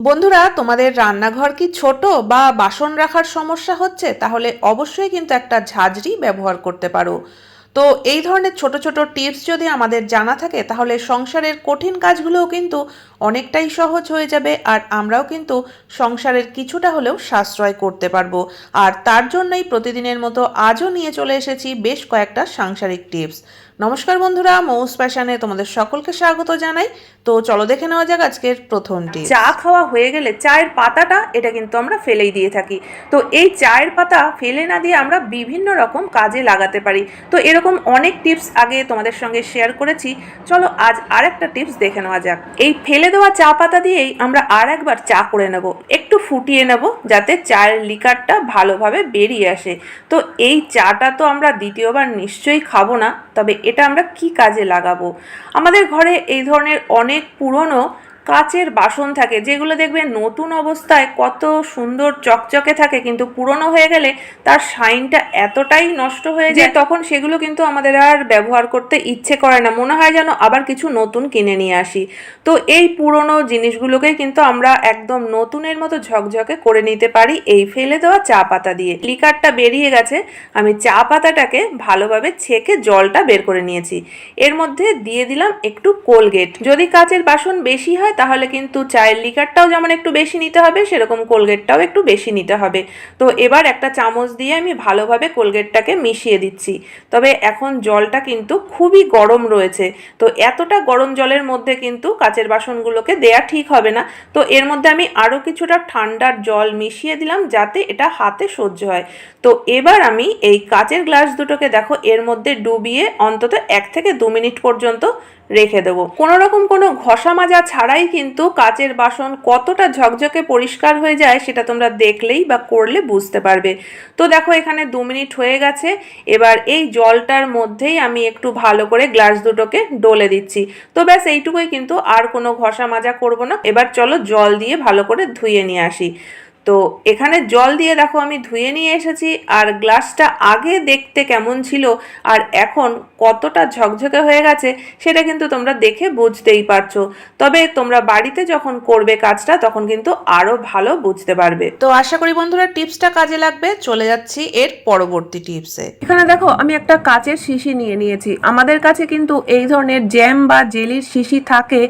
বন্ধুরা, তোমাদের রান্নাঘর কি ছোট বা বাসন রাখার সমস্যা হচ্ছে? তাহলে অবশ্যই কিন্তু একটা ঝাঁঝরি ব্যবহার করতে পারো। তো এই ধরনের ছোট ছোট টিপস যদি আমাদের জানা থাকে, তাহলে সংসারের কঠিন কাজগুলোও কিন্তু অনেকটাই সহজ হয়ে যাবে আর আমরাও কিন্তু সংসারের কিছুটা হলেও সাশ্রয় করতে পারব। আর তার জন্যই প্রতিদিনের মতো আজও নিয়ে চলে এসেছি বেশ কয়েকটা সাংসারিক টিপস। নমস্কার বন্ধুরা, মৌস প্যাশনে তোমাদের সকলকে স্বাগত জানাই। তো চলো দেখে নেওয়া যাক আজকের প্রথম টিপস। চা খাওয়া হয়ে গেলে চায়ের পাতাটা, এটা কিন্তু আমরা ফেলেই দিয়ে থাকি। তো এই চায়ের পাতা ফেলে না দিয়ে আমরা বিভিন্ন রকম কাজে লাগাতে পারি। তো এরকম অনেক টিপস আগে তোমাদের সঙ্গে শেয়ার করেছি। চলো আজ আর একটা টিপস দেখে নেওয়া যাক। এই ফেলে দেওয়া চা পাতা দিয়েই আমরা আর একবার চা করে নেব। একটু ফুটিয়ে নেব যাতে চায়ের লিকারটা ভালোভাবে বেরিয়ে আসে। তো এই চাটা তো আমরা দ্বিতীয়বার নিশ্চয়ই খাব না, তবে এটা আমরা কি কাজে লাগাবো? আমাদের ঘরে এই ধরনের অনেক পুরনো কাচের বাসন থাকে যেগুলো দেখবে নতুন অবস্থায় কত সুন্দর চকচকে থাকে কিন্তু পুরনো হয়ে গেলে তার শাইনটা এতটাই নষ্ট হয়ে যায় তখন সেগুলো কিন্তু আমাদের আর ব্যবহার করতে ইচ্ছে করে না। মনে হয় যেন আবার কিছু নতুন কিনে নিয়ে আসি। তো এই পুরনো জিনিসগুলোকে কিন্তু আমরা একদম নতুনের মতো ঝকঝকে করে নিতে পারি এই ফেলে দেওয়া চা পাতা দিয়ে। লিকারটা বেরিয়ে গেছে আমি চা পাতাটাকে ভালোভাবে ছেঁকে জলটা বের করে নিয়েছি। এর মধ্যে দিয়ে দিলাম একটু কোলগেট। যদি কাচের বাসন বেশি হয় তাহলে কিন্তু চায়ের লিকারটাও যেমন একটু বেশি নিতে হবে, সেরকম কোলগেটটাও একটু বেশি নিতে হবে। তো এবার একটা চামচ দিয়ে আমি ভালোভাবে কোলগেটটাকে মিশিয়ে দিচ্ছি। তবে এখন জলটা কিন্তু খুবই গরম রয়েছে। তো এতটা গরম জলের মধ্যে কিন্তু কাচের বাসনগুলোকে দেয়া ঠিক হবে না। তো এর মধ্যে আমি আরও কিছুটা ঠান্ডার জল মিশিয়ে দিলাম, যাতে এটা হাতে সহ্য হয়। তো এবার আমি এই কাচের গ্লাস দুটোকে দেখো, এর মধ্যে ডুবিয়ে অন্তত এক থেকে দু মিনিট পর্যন্ত রেখে দেবো। কোনো রকম কোনো ঘষা মাজা ছাড়াই কিন্তু কাচের বাসন কতটা ঝকঝকে পরিষ্কার হয়ে যায় সেটা তোমরা দেখলেই বা করলে বুঝতে পারবে। তো দেখো এখানে দু মিনিট হয়ে গেছে, এবার এই জলটার মধ্যেই আমি একটু ভালো করে গ্লাস দুটোকে ডলে দিচ্ছি। তো ব্যাস এইটুকুই কিন্তু আর কোনো ঘষা মাজা করব না। এবার চলো জল দিয়ে ভালো করে ধুয়ে নিয়ে আসি। তো এখানে জল দিয়ে দেখো আমি ধুয়ে নিয়ে এসেছি আর গ্লাসটা আগে দেখতে কেমন ছিল আর এখন কতটা ঝকঝকে হয়ে গেছে সেটা কিন্তু তোমরা দেখে বুঝতেই পারছ। তবে তোমরা বাড়িতে যখন করবে কাজটা তখন কিন্তু আরও ভালো বুঝতে পারবে। তো আশা করি বন্ধুরা টিপসটা কাজে লাগবে চলে যাচ্ছি এর পরবর্তী টিপসে। এখানে দেখো আমি একটা কাচের শিশি নিয়ে নিয়েছি। আমাদের কাছে কিন্তু এই ধরনের জ্যাম বা জেলির শিশি থাকে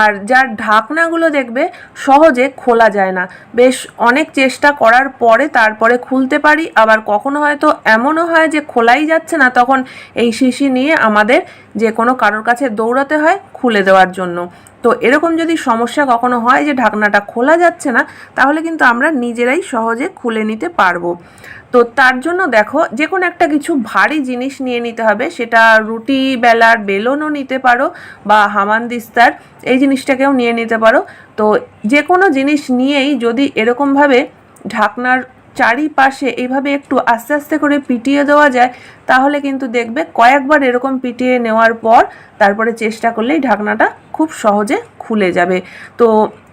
আর যার ঢাকনাগুলো দেখবে সহজে খোলা যায় না। বেশ অনেক চেষ্টা করার পরে তারপরে খুলতে পারি। আবার কখনো হয়তো এমনও হয় যে খোলাই যাচ্ছে না, তখন এই শিশি নিয়ে আমাদের যে কোনো কারোর কাছে দৌড়াতে হয় খুলে দেওয়ার জন্য। তো এরকম যদি সমস্যা কখনো হয় যে ঢাকনাটা খোলা যাচ্ছে না, তাহলে কিন্তু আমরা নিজেরাই সহজে খুলে নিতে পারব। তো তার জন্য দেখো যে কোনো একটা কিছু ভারী জিনিস নিয়ে নিতে হবে। সেটা রুটি, বেলার বেলনও নিতে পারো বা হামানদিস্তার এই জিনিসটাকেও নিয়ে নিতে পারো। তো যে কোনো জিনিস নিয়েই যদি এরকমভাবে ঢাকনার চারিপাশে এইভাবে একটু আস্তে আস্তে করে পিটিয়ে দেওয়া যায়, তাহলে কিন্তু দেখবে কয়েকবার এরকম পিটিয়ে নেওয়ার পর তারপরে চেষ্টা করলেই ঢাকনাটা খুব সহজে খুলে যাবে। তো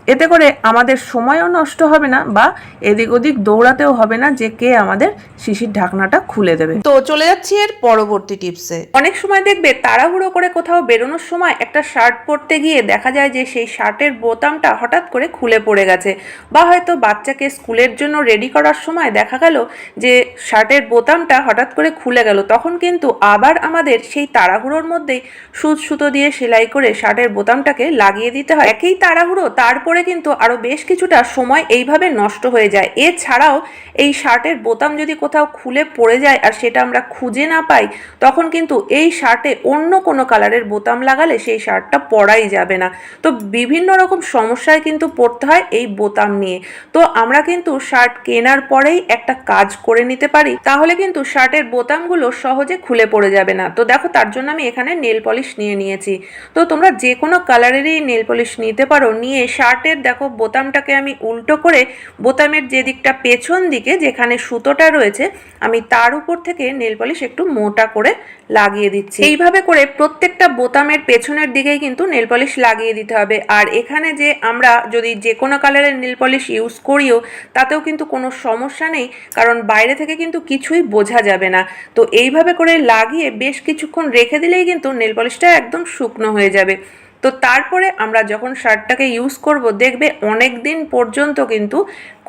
এতে করে আমাদের সময়ও নষ্ট হবে না বা এদিক ওদিক দৌড়াতেও হবে না যে কে আমাদের শিশির ঢাকনাটা খুলে দেবে। তো চলে যাচ্ছি এর পরবর্তী টিপসে অনেক সময় দেখবে তাড়াহুড়ো করে কোথাও বেরোনোর সময় একটা শার্ট পরতে গিয়ে দেখা যায় যে সেই শার্টের বোতামটা হঠাৎ করে খুলে পড়ে গেছে বা হয়তো বাচ্চাকে স্কুলের জন্য রেডি করার সময় দেখা গেল যে শার্টের বোতামটা হঠাৎ করে খুলে গেল। তখন কিন্তু আবার আমাদের সেই তাড়াহুড়োর মধ্যেই সুচ সুতো দিয়ে সেলাই করে শার্টের বোতামটাকে লাগিয়ে দিতে হয়। একই তাড়াহুড়ো তারপরে কিন্তু আরও বেশ কিছুটা সময় এইভাবে নষ্ট হয়ে যায়। এছাড়াও এই শার্টের বোতাম যদি কোথাও খুলে পড়ে যায় আর সেটা আমরা খুঁজে না পাই, তখন কিন্তু এই শার্টে অন্য কোনো কালারের বোতাম লাগালে সেই শার্টটা পরাই যাবে না। তো বিভিন্ন রকম সমস্যায় কিন্তু পড়তে হয় এই বোতাম নিয়ে। তো আমরা কিন্তু শার্ট কেনার পরেই একটা কাজ করে নিতে পারি, তাহলে কিন্তু শার্টের বোতামগুলো সহজে খুলে পড়ে যাবে না। তো দেখো তার জন্য আমি এখানে নেল পলিশ নিয়ে নিয়েছি। তো তোমরা যে কোনো কালারেরই নেল পলিশ নিতে পারো, নিয়ে শার্টের দেখো, বোতামটাকে আমি উল্টো করে বোতামের যে দিকটা পেছন দিকে যেখানে সুতোটা রয়েছে, আমি তার উপর থেকে নেল পলিশ একটু মোটা করে লাগিয়ে দিচ্ছি। এইভাবে করে প্রত্যেকটা বোতামের পেছনের দিকেই কিন্তু নেল পলিশ লাগিয়ে দিতে হবে। আর এখানে যে আমরা যদি যে কোনো কালারের নেল পলিশ ইউজ করিও, তাতেও কিন্তু কোনো সমস্যা নেই, কারণ বাইরে থেকে কিন্তু কিছুই বোঝা যাবে না। তো এইভাবে করে লাগিয়ে বেশ কিছুক্ষণ রেখে দিলেই কিন্তু নেল পলিশটা একদম শুকনো হয়ে যাবে। তো তারপরে আমরা যখন শার্টটাকে ইউজ করব, দেখবে অনেক দিন পর্যন্ত কিন্তু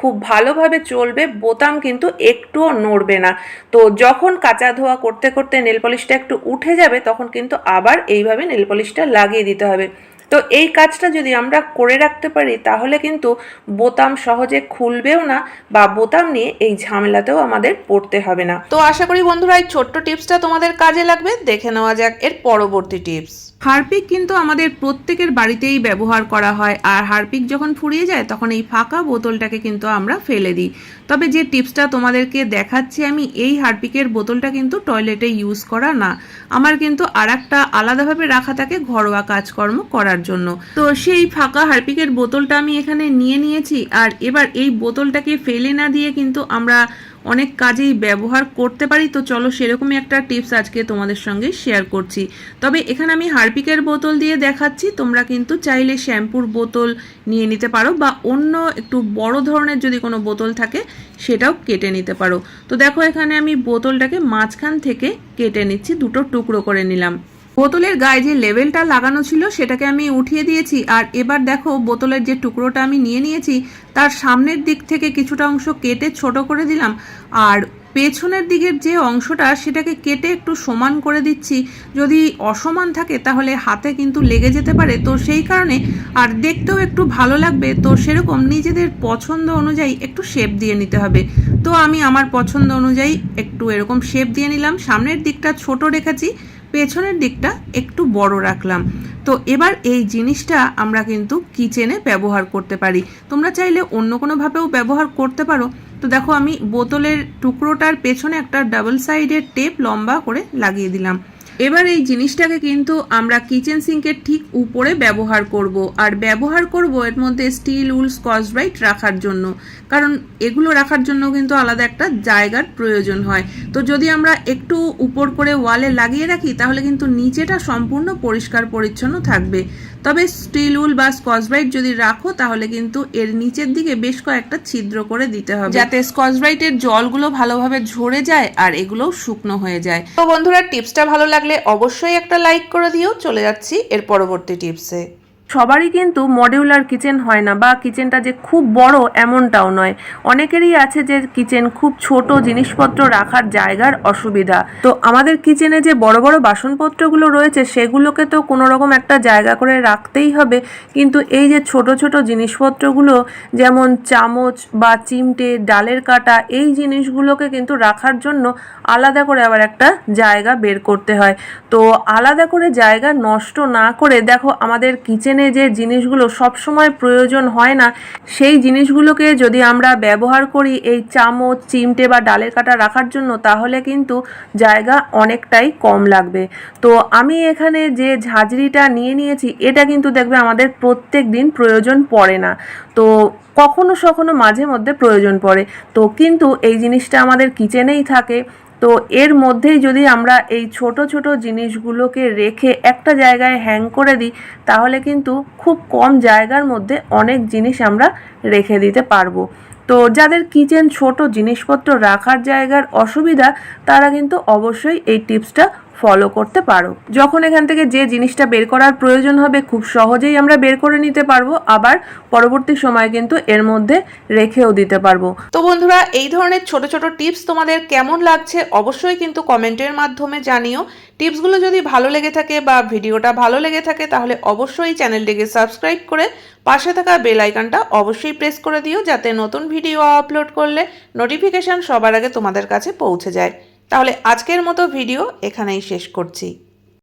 খুব ভালোভাবে চলবে, বোতাম কিন্তু একটুও নড়বে না। তো যখন কাঁচা ধোয়া করতে করতে নেল পলিশটা একটু উঠে যাবে, তখন কিন্তু আবার এইভাবে নেল পলিশটা লাগিয়ে দিতে হবে। তো এই কাজটা যদি আমরা করে রাখতে পারি তাহলে কিন্তু বোতাম সহজে খুলবেও না বা বোতাম নিয়ে এই ঝামেলাতেও আমাদের পড়তে হবে না। তো আশা করি বন্ধুরা এই ছোট্ট টিপসটা তোমাদের কাজে লাগবে। দেখে নেওয়া যাক এর পরবর্তী টিপস। হারপিক কিন্তু আমাদের প্রত্যেকের বাড়িতেই ব্যবহার করা হয়। আর হারপিক যখন ফুরিয়ে যায় তখন এই ফাঁকা বোতলটাকে কিন্তু আমরা ফেলে দিই। তবে যে টিপসটা তোমাদেরকে দেখাচ্ছি, আমি এই হারপিকের বোতলটা কিন্তু টয়লেটে ইউজ করা না। আমার কিন্তু আর একটা আলাদাভাবে রাখা থাকে ঘরোয়া কাজকর্ম করার জন্য। তো সেই ফাঁকা হারপিকের বোতলটা আমি এখানে নিয়ে নিয়েছি, আর এবার এই বোতলটাকে ফেলে না দিয়ে কিন্তু আমরা অনেক কাজেই ব্যবহার করতে পারি। তো চলো সেরকমই একটা টিপস আজকে তোমাদের সঙ্গে শেয়ার করছি। তবে এখানে আমি হারপিকের বোতল দিয়ে দেখাচ্ছি। তোমরা কিন্তু চাইলে শ্যাম্পুর বোতল নিয়ে নিতে পারো বা অন্য একটু বড় ধরনের যদি কোনো বোতল থাকে, সেটাও কেটে নিতে পারো। তো দেখো এখানে আমি বোতলটাকে মাঝখান থেকে কেটে নিচ্ছি, দুটো টুকরো করে নিলাম। বোতলের গায়ে যে লেভেলটা লাগানো ছিল সেটাকে আমি উঠিয়ে দিয়েছি। আর এবার দেখো, বোতলের যে টুকরোটা আমি নিয়ে নিয়েছি, তার সামনের দিক থেকে কিছুটা অংশ কেটে ছোট করে দিলাম। আর পেছনের দিকের যে অংশটা, সেটাকে কেটে একটু সমান করে দিচ্ছি। যদি অসমান থাকে, তাহলে হাতে কিন্তু লেগে যেতে পারে। তো সেই কারণে, আর দেখতেও একটু ভালো লাগবে, তো সেরকম নিজেদের পছন্দ অনুযায়ী একটু শেপ দিয়ে নিতে হবে। তো আমি আমার পছন্দ অনুযায়ী একটু এরকম শেপ দিয়ে নিলাম। সামনের দিকটা ছোট রেখেছি। পেছনের দিকটা একটু বড় রাখলাম। তো এবার এই জিনিসটা আমরা কিন্তু কিচেনে ব্যবহার করতে পারি। তোমরা চাইলে অন্য কোনোভাবেও ব্যবহার করতে পারো। তো দেখো আমি বোতলের টুকরোটার পেছনে একটা ডাবল সাইডের টেপ লম্বা করে লাগিয়ে দিলাম। এবার এই জিনিসটাকে কিন্তু আমরা কিচেন সিঙ্কের ঠিক উপরে ব্যবহার করব। আর ব্যবহার করব এর মধ্যে স্টিল উল স্কচ ব্রাইট রাখার জন্য। কারণ এগুলো রাখার জন্য কিন্তু আলাদা একটা জায়গার প্রয়োজন হয়। তো যদি আমরা একটু উপর করে ওয়ালে লাগিয়ে রাখি, তাহলে কিন্তু নিচেটা সম্পূর্ণ পরিষ্কার পরিচ্ছন্ন থাকবে। তবে স্টিল উল বা স্কচ ব্রাইট যদি রাখো, তাহলে কিন্তু এর নিচের দিকে বেশ কয়েকটা ছিদ্র করে দিতে হবে। যাতে স্কচ ব্রাইটের জলগুলো ভালোভাবে ঝরে যায় আর এগুলোও শুকনো হয়ে যায়। তো বন্ধুরা টিপসটা ভালো লাগলে অবশ্যই একটা লাইক করে দিও। চলে যাচ্ছি এর পরবর্তী টিপসে সবারই কিন্তু মডিউলার কিচেন হয় না বা কিচেনটা যে খুব বড় এমনটাও নয়। অনেকেরই আছে যে কিচেন খুব ছোট জিনিসপত্র রাখার জায়গার অসুবিধা। তো আমাদের কিচেনে যে বড় বড় বাসনপত্রগুলো রয়েছে, সেগুলোকে তো কোনো রকম একটা জায়গা করে রাখতেই হবে। কিন্তু এই যে ছোট ছোট জিনিসপত্রগুলো, যেমন চামচ বা চিমটে, ডালের কাটা, এই জিনিসগুলোকে কিন্তু রাখার জন্য আলাদা করে আবার একটা জায়গা বের করতে হয়। তো আলাদা করে জায়গা নষ্ট না করে, দেখো আমাদের কিচেনে যে জিনিসগুলো সব সময় প্রয়োজন হয় না, সেই জিনিসগুলোকে যদি আমরা ব্যবহার করি এই চামচ, চিমটে বা ডালের কাটা রাখার জন্য, তাহলে কিন্তু জায়গা অনেকটাই কম লাগবে। তো আমি এখানে যে ঝাঁঝরিটা নিয়ে নিয়েছি, এটা কিন্তু দেখবে আমাদের প্রত্যেক দিন প্রয়োজন পড়ে না। তো কখনো সখনো মাঝে মধ্যে প্রয়োজন পড়ে। তো কিন্তু এই জিনিসটা আমাদের কিচেনেই থাকে। তো এর মধ্যেই যদি আমরা এই ছোট ছোট জিনিসগুলোকে রেখে একটা জায়গায় হ্যাং করে দিই, তাহলে কিন্তু খুব কম জায়গার মধ্যে অনেক জিনিস আমরা রেখে দিতে পারব। তো যাদের কিচেন ছোট, জিনিসপত্র রাখার জায়গার অসুবিধা, তারা কিন্তু অবশ্যই এই টিপসটা ফলো করতে পারো। যখন এখান থেকে যে জিনিসটা বের করার প্রয়োজন হবে, খুব সহজেই আমরা বের করে নিতে পারব। আবার পরবর্তী সময় কিন্তু এর মধ্যে রেখেও দিতে পারব। তো বন্ধুরা, এই ধরনের ছোট ছোট টিপস তোমাদের কেমন লাগছে অবশ্যই কিন্তু কমেন্টের মাধ্যমে জানিও। টিপসগুলো যদি ভালো লেগে থাকে বা ভিডিওটা ভালো লেগে থাকে, তাহলে অবশ্যই চ্যানেলটিকে সাবস্ক্রাইব করে পাশে থাকা বেল আইকনটা অবশ্যই প্রেস করে দিও, যাতে নতুন ভিডিও আপলোড করলে নোটিফিকেশন সবার আগে তোমাদের কাছে পৌঁছে যায়। তাহলে আজকের মতো ভিডিও এখানেই শেষ করছি।